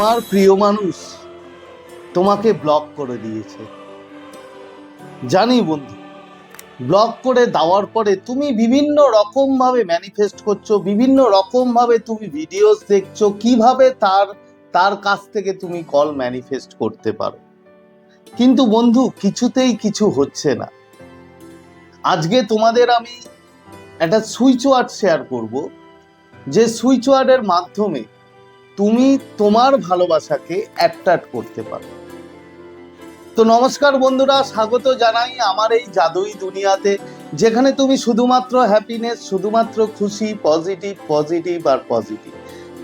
তোমার প্রিয় মানুষ তোমাকে ব্লক করে দিয়েছে। জানি বন্ধু ব্লক করে দেওয়ার পরে তুমি বিভিন্ন রকম ভাবে ম্যানিফেস্ট করছ, বিভিন্ন রকম ভাবে তুমি ভিডিওস দেখছ, কীভাবে তার তার কাছ থেকে তুমি কল ম্যানিফেস্ট করতে পারো। কিন্তু বন্ধু, কিছুতেই কিছু হচ্ছে না। আজকে তোমাদের আমি একটা সুইচ ওয়ার্ড শেয়ার করব, যে সুইচ ওয়ার্ডের মাধ্যমে তুমি তোমার ভালোবাসাকে অ্যাট্রাক্ট করতে পারো। তো নমস্কার বন্ধুরা, স্বাগত জানাই আমার এই জাদুই দুনিয়াতে, যেখানে তুমি শুধুমাত্র হ্যাপিনেস শুধুমাত্র খুশি পজিটিভ পজিটিভ আর পজিটিভ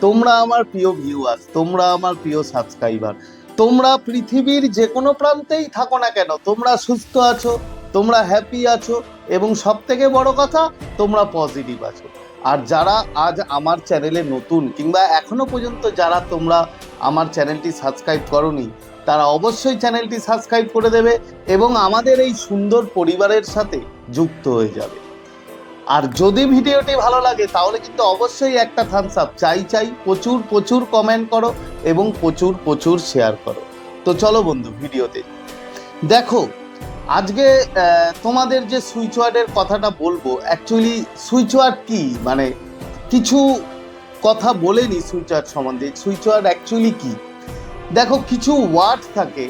তোমরা আমার প্রিয় ভিউয়ার্স তোমরা আমার প্রিয় সাবস্ক্রাইবার তোমরা পৃথিবীর যে কোনো প্রান্তেই থাকো না কেন, তোমরা সুস্থ আছো, তোমরা হ্যাপি আছো, এবং সব থেকে বড় কথা, তোমরা পজিটিভ আছো। আর যারা আজ আমার চ্যানেলে নতুন কিংবা এখনও পর্যন্ত যারা তোমরা আমার চ্যানেলটি সাবস্ক্রাইব করনি, তারা অবশ্যই চ্যানেলটি সাবস্ক্রাইব করে দেবে এবং আমাদের এই সুন্দর পরিবারের সাথে যুক্ত হয়ে যাবে। আর যদি ভিডিওটি ভালো লাগে, তাহলে কিন্তু অবশ্যই একটা থামস আপ চাই চাই, প্রচুর প্রচুর কমেন্ট করো এবং প্রচুর প্রচুর শেয়ার করো। তো চলো বন্ধু, ভিডিওতে। দেখো আজকে তোমাদের যে সুইচ ওয়ার্ডের কথাটা বলব অ্যাকচুয়ালি সুইচ ওয়ার্ড কি? মানে কিছু কথা বলেনি সুইচ ওয়ার্ড সম্বন্ধে। সুইচ ওয়ার্ড অ্যাকচুয়ালি কি? দেখো, কিছু ওয়ার্ড থাকে,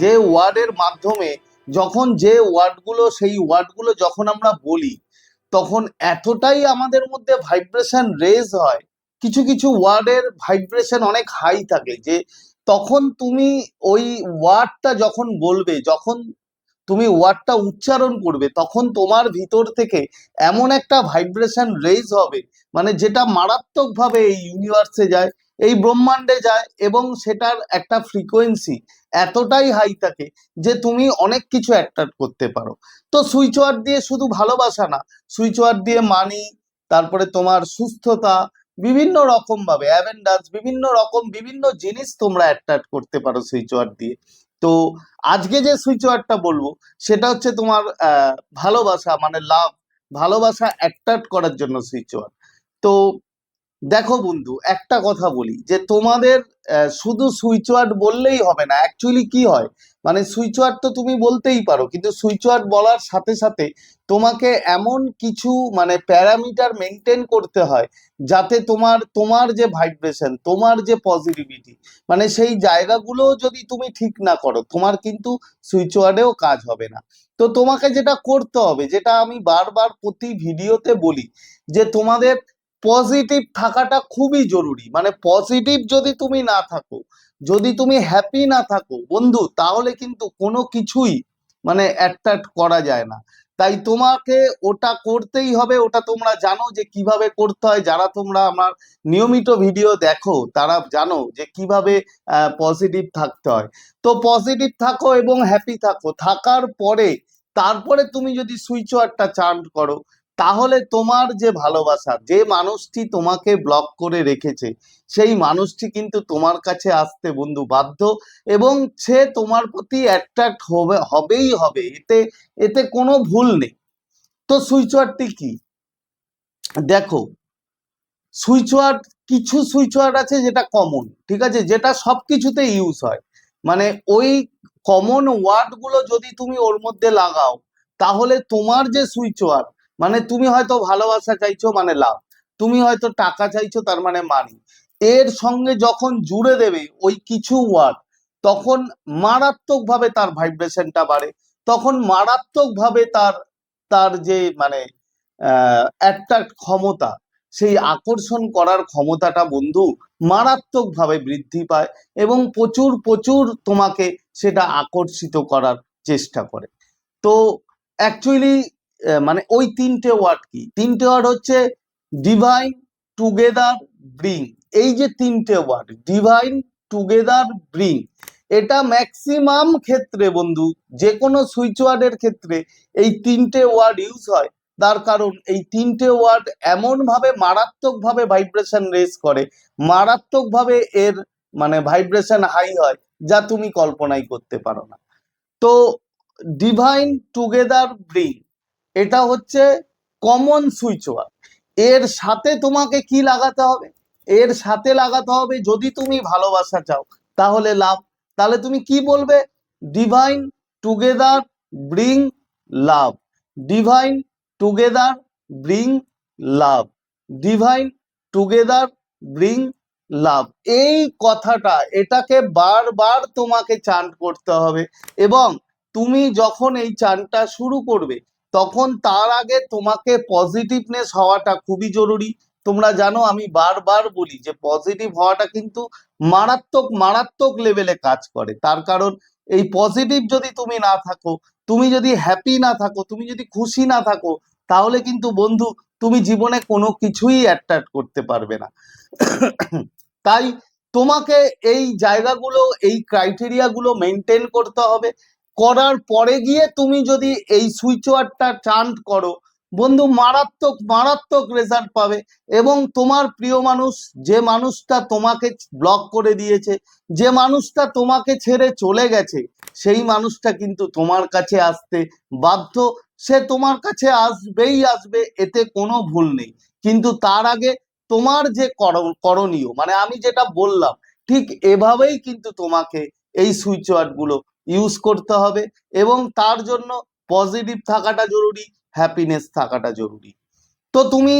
যে ওয়ার্ডের মাধ্যমে যখন যে ওয়ার্ডগুলো, সেই ওয়ার্ডগুলো যখন আমরা বলি, তখন এতটাই আমাদের মধ্যে ভাইব্রেশন রেজ হয়। কিছু কিছু ওয়ার্ডের ভাইব্রেশন অনেক হাই থাকে, যে তখন তুমি ওই ওয়ার্ডটা যখন বলবে, যখন তুমি ওয়ার্ডটা উচ্চারণ করবে, তখন তোমার ভিতর থেকে এমন একটা ভাইব্রেশন রেজ হবে মানে যেটা মারাত্মকভাবে এই ইউনিভার্সে যায়, এই ব্রহ্মাণ্ডে যায় এবং সেটার একটা ফ্রিকোয়েন্সি এতটাই হাই থাকে যে তুমি অনেক কিছু অ্যাট্রাক্ট করতে পারো। তো সুইচ ওয়ার্ড দিয়ে শুধু ভালোবাসা না সুইচ ওয়ার্ড দিয়ে মানি তারপরে তোমার সুস্থতা, বিভিন্ন রকম ভাবে অ্যাভেন্ডাস বিভিন্ন রকম, বিভিন্ন জিনিস তোমরা অ্যাট্রাক্ট করতে পারো সুইচ ওয়ার্ড দিয়ে। তো আজকে যে সুইচ ওয়ার্ডটা বলব, সেটা হচ্ছে তোমার ভালোবাসা মানে লাভ ভালোবাসা অ্যাট্রাক্ট করার জন্য সুইচ ওয়ার্ড তো দেখো বন্ধু, একটা কথা বলি, যে তোমাদের শুধু সুইচ ওয়ার্ড বললেই হবে না অ্যাকচুয়ালি কি হয়? মানে সুইচ ওয়ার্ড তো তুমি বলতেই পারো, কিন্তু সুইচ ওয়ার্ড বলার সাথে সাথে তোমাকে এমন কিছু মানে প্যারামিটার মেনটেন করতে হয়, যাতে তোমার তোমার যে ভাইব্রেশন তোমার যে পজিটিভিটি মানে সেই জায়গাগুলো যদি তুমি ঠিক না করো, তোমার কিন্তু সুইচ ওয়ার্ডেও কাজ হবে না। তো তোমাকে যেটা করতে হবে, যেটা আমি বারবার প্রতি ভিডিওতে বলি, যে তোমাদের পজিটিভ থাকাটা খুবই জরুরি। মানে পজিটিভ যদি তুমি না থাকো, যদি তুমি হ্যাপি না থাকো, বন্ধু, তাহলে কিন্তু কোনো কিছুই মানে অ্যাট্রাক্ট করা যায় না। তাই তোমাকে ওটা করতেই হবে, ওটা তোমরা জানো যে কীভাবে করতে হয়। যারা তোমরা আমার নিয়মিত ভিডিও দেখো, তারা জানো যে কীভাবে পজিটিভ থাকতে হয়। তো পজিটিভ থাকো এবং হ্যাপি থাকো। থাকার পরে, তারপরে তুমি যদি সুইচ ওয়ার্ডটা চান্ট করো তাহলে তোমার যে ভালোবাসা, যে মানুষটি তোমাকে ব্লক করে রেখেছে, সেই মানুষটি কিন্তু তোমার কাছে আসতে বন্ধু বাধ্য এবং সে তোমার প্রতি অ্যাট্রাক্ট হবে, হবেই হবে। এতে এতে কোনো ভুল নেই। তো সুইচ ওয়ার্ডটি কি? দেখো সুইচ ওয়ার্ড কিছু সুইচ ওয়ার্ড আছে যেটা কমন ঠিক আছে? যেটা সব কিছুতে ইউজ হয়। মানে ওই কমন ওয়ার্ডগুলো যদি তুমি ওর মধ্যে লাগাও, তাহলে তোমার যে সুইচ ওয়ার্ড মানে তুমি হয়তো ভালোবাসা চাইছো মানে লাভ। তুমি হয়তো টাকা চাইছো তার মানে মানি এর সঙ্গে যখন জুড়ে দেবে ওই কিছু ওয়ার্ড তখন মারাত্মকভাবে তার ভাইব্রেশনটা বাড়ে। তখন মারাত্মকভাবে তার তার যে মানে অ্যাট্রাক্ট ক্ষমতা, সেই আকর্ষণ করার ক্ষমতাটা বন্ধু মারাত্মকভাবে বৃদ্ধি পায় এবং প্রচুর প্রচুর তোমাকে সেটা আকর্ষিত করার চেষ্টা করে। তো অ্যাকচুয়ালি মানে ওই তিনটে ওয়ার্ড কি? তিনটে ওয়ার্ড হচ্ছে ডিভাইন টুগেদার ব্রিং এই যে তিনটে ওয়ার্ড ডিভাইন টুগেদার ব্রিং এটা ম্যাক্সিমাম ক্ষেত্রে বন্ধু যে কোনো সুইচ ওয়ার্ডের ক্ষেত্রে এই তিনটে ওয়ার্ড ইউজ হয়। তার কারণ এই তিনটে ওয়ার্ড এমন ভাবে মারাত্মক ভাবে ভাইব্রেশন রেজ করে মারাত্মক ভাবে এর মানে ভাইব্রেশন হাই হয়, যা তুমি কল্পনাই করতে পারো না। তো ডিভাইন টুগেদার ব্রিং এটা হচ্ছে কমন সুইচ ওয়ার্ড এর সাথে তোমাকে কি লাগাতে হবে? এর সাথে লাগাতে হবে যদি তুমি ভালোবাসা চাও, তাহলে লাভ। তাহলে তুমি কি বলবে? Divine together bring love divine together bring love divine together bring love এই কথাটা, এটাকে বারবার তোমাকে চান্ট করতে হবে এবং তুমি যখন এই চানটা শুরু করবে তখন তার আগে তোমাকে পজিটিভনেস হওয়াটা খুবই জরুরি। তোমরা জানো, আমি বারবার বলি যে পজিটিভ হওয়াটা কিন্তু মারাত্মক মারাত্মক লেভেলে কাজ করে। তার কারণ, এই পজিটিভ যদি তুমি না থাকো, তুমি যদি হ্যাপি না থাকো, তুমি যদি খুশি না থাকো, তাহলে কিন্তু বন্ধু, তুমি জীবনে কোনো কিছুই অ্যাট্রাক্ট করতে পারবে না। তাই তোমাকে এই জায়গাগুলো, এই ক্রাইটেরিয়াগুলো মেনটেন করতে হবে। করার পরে গিয়ে তুমি যদি এই সুইচ ওয়ার্ডটা চান্ট করো, বন্ধু মারাত্মক মারাত্মক রেজাল্ট পাবে এবং তোমার প্রিয় মানুষ, যে মানুষটা তোমাকে ব্লক করে দিয়েছে, যে মানুষটা তোমাকে ছেড়ে চলে গেছে, সেই মানুষটা কিন্তু তোমার কাছে আসতে বাধ্য। সে তোমার কাছে আসবেই আসবে, এতে কোনো ভুল নেই। কিন্তু তার আগে তোমার যে কর- করণীয় মানে আমি যেটা বললাম, ঠিক এভাবেই কিন্তু তোমাকে এই সুইচ ওয়ার্ডগুলো ইউজ করতে হবে এবং তার জন্য পজিটিভ থাকাটা জরুরি হ্যাপিনেস থাকাটা জরুরি। তো তুমি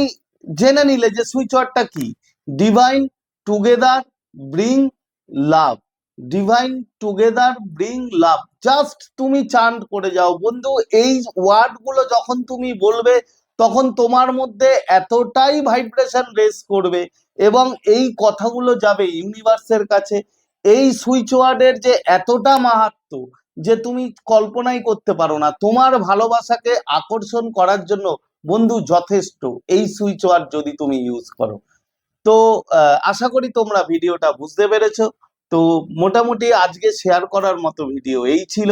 জেনে নিলে যে সুইচ ওয়ার্ডটা কি? Divine together bring love divine together bring love just তুমি চান্ট করে যাও। বন্ধু, এই ওয়ার্ডগুলো যখন তুমি বলবে, তখন তোমার মধ্যে এতটাই ভাইব্রেশন রেস করবে এবং এই কথাগুলো যাবে ইউনিভার্সের কাছে। এই সুইচ ওয়ার্ডের যে এতটা মাহাত্ম যে তুমি কল্পনাই করতে পারো না, তোমার ভালোবাসাকে আকর্ষণ করার জন্য বন্ধু যথেষ্ট এই সুইচ ওয়ার্ড যদি তুমি ইউজ করো। তো আশা করি তোমরা ভিডিওটা বুঝতে পেরেছ। তো, মোটামুটি আজকে শেয়ার করার মতো ভিডিও এই ছিল।